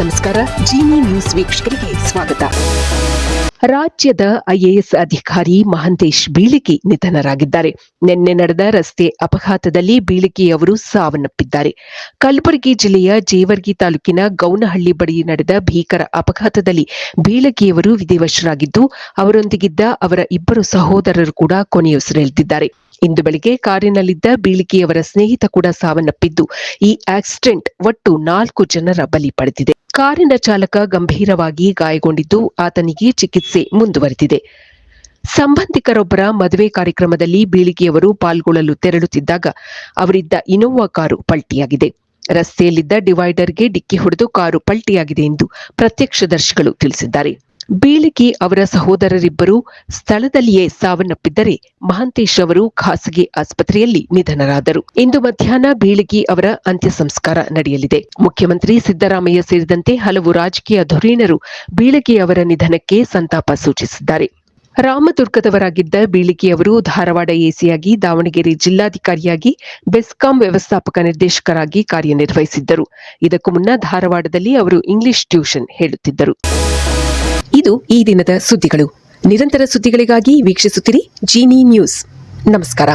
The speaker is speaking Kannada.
ನಮಸ್ಕಾರ. ಜಿನಿ ನ್ಯೂಸ್ ವೀಕ್ಷಕರಿಗೆ ಸ್ವಾಗತ. ರಾಜ್ಯದ ಐಎಎಸ್ ಅಧಿಕಾರಿ ಮಹಂತೇಶ್ ಬೀಳಿಕೆ ನಿಧನರಾಗಿದ್ದಾರೆ. ನಿನ್ನೆ ನಡೆದ ರಸ್ತೆ ಅಪಘಾತದಲ್ಲಿ ಬೀಳಿಗಿ ಅವರು ಸಾವನ್ನಪ್ಪಿದ್ದಾರೆ. ಕಲಬುರಗಿ ಜಿಲ್ಲೆಯ ಜೇವರ್ಗಿ ತಾಲೂಕಿನ ಗೌನಹಳ್ಳಿ ಬಳಿ ನಡೆದ ಭೀಕರ ಅಪಘಾತದಲ್ಲಿ ಬೀಳಗಿಯವರು ವಿಧಿವಶರಾಗಿದ್ದು, ಅವರೊಂದಿಗಿದ್ದ ಅವರ ಇಬ್ಬರು ಸಹೋದರರು ಕೂಡ ಕೊನೆಯುಸಿರೆಳೆದಿದ್ದಾರೆ. ಇಂದು ಬೆಳಿಗ್ಗೆ ಕಾರಿನಲ್ಲಿದ್ದ ಬೀಳಿಗೆಯವರ ಸ್ನೇಹಿತ ಕೂಡ ಸಾವನ್ನಪ್ಪಿದ್ದು, ಈ ಆಕ್ಸಿಡೆಂಟ್ ಒಟ್ಟು ನಾಲ್ಕು ಜನರ ಬಲಿ ಪಡೆದಿದೆ. ಕಾರಿನ ಚಾಲಕ ಗಂಭೀರವಾಗಿ ಗಾಯಗೊಂಡಿದ್ದು, ಆತನಿಗೆ ಚಿಕಿತ್ಸೆ ಮುಂದುವರೆದಿದೆ. ಸಂಬಂಧಿಕರೊಬ್ಬರ ಮದುವೆ ಕಾರ್ಯಕ್ರಮದಲ್ಲಿ ಬೀಳಿಗೆಯವರು ಪಾಲ್ಗೊಳ್ಳಲು ತೆರಳುತ್ತಿದ್ದಾಗ, ಅವರಿದ್ದ ಇನೋವಾ ಕಾರು ಪಲ್ಟಿಯಾಗಿದೆ. ರಸ್ತೆಯಲ್ಲಿದ್ದ ಡಿವೈಡರ್ಗೆ ಡಿಕ್ಕಿ ಹೊಡೆದು ಕಾರು ಪಲ್ಟಿಯಾಗಿದೆ ಎಂದು ಪ್ರತ್ಯಕ್ಷದರ್ಶಿಗಳು ತಿಳಿಸಿದ್ದಾರೆ. ಬೀಳಿಗಿ ಅವರ ಸಹೋದರರಿಬ್ಬರು ಸ್ಥಳದಲ್ಲಿಯೇ ಸಾವನ್ನಪ್ಪಿದ್ದರೆ ಮಹಂತೇಶ್ ಅವರು ಖಾಸಗಿ ಆಸ್ಪತ್ರೆಯಲ್ಲಿ ನಿಧನರಾದರು. ಇಂದು ಮಧ್ಯಾಹ್ನ ಬೀಳಿಗಿ ಅವರ ಅಂತ್ಯ ಸಂಸ್ಕಾರ ನಡೆಯಲಿದೆ. ಮುಖ್ಯಮಂತ್ರಿ ಸಿದ್ದರಾಮಯ್ಯ ಸೇರಿದಂತೆ ಹಲವು ರಾಜಕೀಯ ಧುರೀಣರು ಬೀಳಿಗಿ ಅವರ ನಿಧನಕ್ಕೆ ಸಂತಾಪ ಸೂಚಿಸಿದ್ದಾರೆ. ರಾಮದುರ್ಗದವರಾಗಿದ್ದ ಬೀಳಿಗಿ ಅವರು ಧಾರವಾಡ ಎಸಿಯಾಗಿ, ದಾವಣಗೆರೆ ಜಿಲ್ಲಾಧಿಕಾರಿಯಾಗಿ, ಬೆಸ್ಕಾಂ ವ್ಯವಸ್ಥಾಪಕ ನಿರ್ದೇಶಕರಾಗಿ ಕಾರ್ಯನಿರ್ವಹಿಸಿದ್ದರು. ಇದಕ್ಕೂ ಮುನ್ನ ಧಾರವಾಡದಲ್ಲಿ ಅವರು ಇಂಗ್ಲಿಷ್ ಟ್ಯೂಷನ್ ಹೇಳುತ್ತಿದ್ದರು. ಇದು ಈ ದಿನದ ಸುದ್ದಿಗಳು. ನಿರಂತರ ಸುದ್ದಿಗಳಿಗಾಗಿ ವೀಕ್ಷಿಸುತ್ತಿರಿ ಜೀನಿ ನ್ಯೂಸ್. ನಮಸ್ಕಾರ.